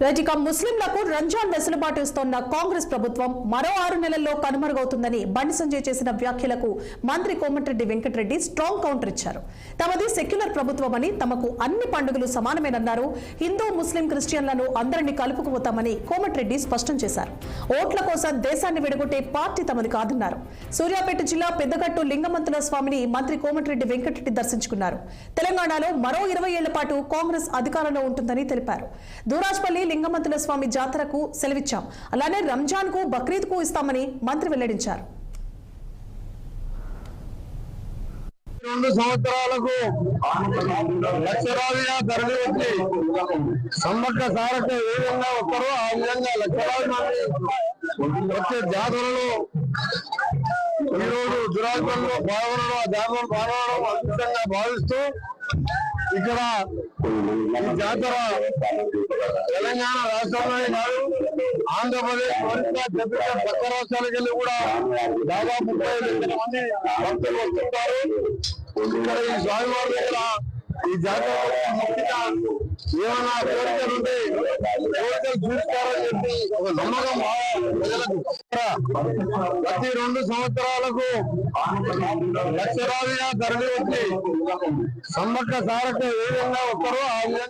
Right ముస్లింలకు రంజాన్ వెసులుబాటు ఇస్తోన్న కాంగ్రెస్ ప్రభుత్వం మరో ఆరు నెలల్లో కనుమరుగవుతుందని బండి సంజయ్ చేసిన వ్యాఖ్యలకు మంత్రి కోమటిరెడ్డి వెంకటరెడ్డి స్ట్రాంగ్ కౌంటర్ ఇచ్చారు. తమది సెక్యులర్ ప్రభుత్వమని తమకు అన్ని పండుగలు సమానమేనన్నారు. హిందూ ముస్లిం క్రిస్టియన్లను అందరినీ కలుపుకుపోతామని కోమటిరెడ్డి స్పష్టం చేశారు. ఓట్ల కోసం దేశాన్ని విడగొట్టే పార్టీ తమది కాదన్నారు. సూర్యాపేట జిల్లా పెద్దగట్టు లింగమంతుల స్వామిని మంత్రి కోమటిరెడ్డి వెంకటరెడ్డి దర్శించుకున్నారు. తెలంగాణలో మరో ఇరవై ఏళ్ళ పాటు కాంగ్రెస్ అధికారంలో ఉంటుందని తెలిపారు. దూరాజ్పల్లి లింగమంతుల స్వామి జాతరకు సెలవిచ్చాం. అలానే రంజాన్కు బక్రీద్కు ఇస్తామని మంత్రి వెల్లడించారు. రెండు సంవత్సరాలకు లక్షలాదిగా తరలి వచ్చి సమ్మక్క సారక ఏ విధంగా వస్తారో ఆ విధంగా లక్షలాది మంది వచ్చే జాతరలో ఈరోజు దురాత్మలో పాల్గొనడం ఆ జాతరలో పాల్గొనడం అద్భుతంగా భావిస్తూ ఇక్కడ ఈ జాతర తెలంగాణ రాష్ట్రంలోనే కాదు ఆంధ్రప్రదేశ్ ఒరిస్సా ఛత్తీస్గఢ్ పక్క రాష్ట్రాలకు వెళ్ళి కూడా దాదాపు ముప్పై లక్షల మంది భక్తులు వస్తుంటారు. ఇక్కడ ఈ స్వామివారి దగ్గర ఈ జాతర ఏమైనా కోరికలు ఉంటే కోరికలు చూస్తారని చెప్పి ఒక నమ్మకం ప్రజలకు ప్రతి రెండు సంవత్సరాలకు లక్షలాదిగా తరలి వచ్చి సమ్మక్క సారక్క ఏ విధంగా వస్తారో ఆ విధంగా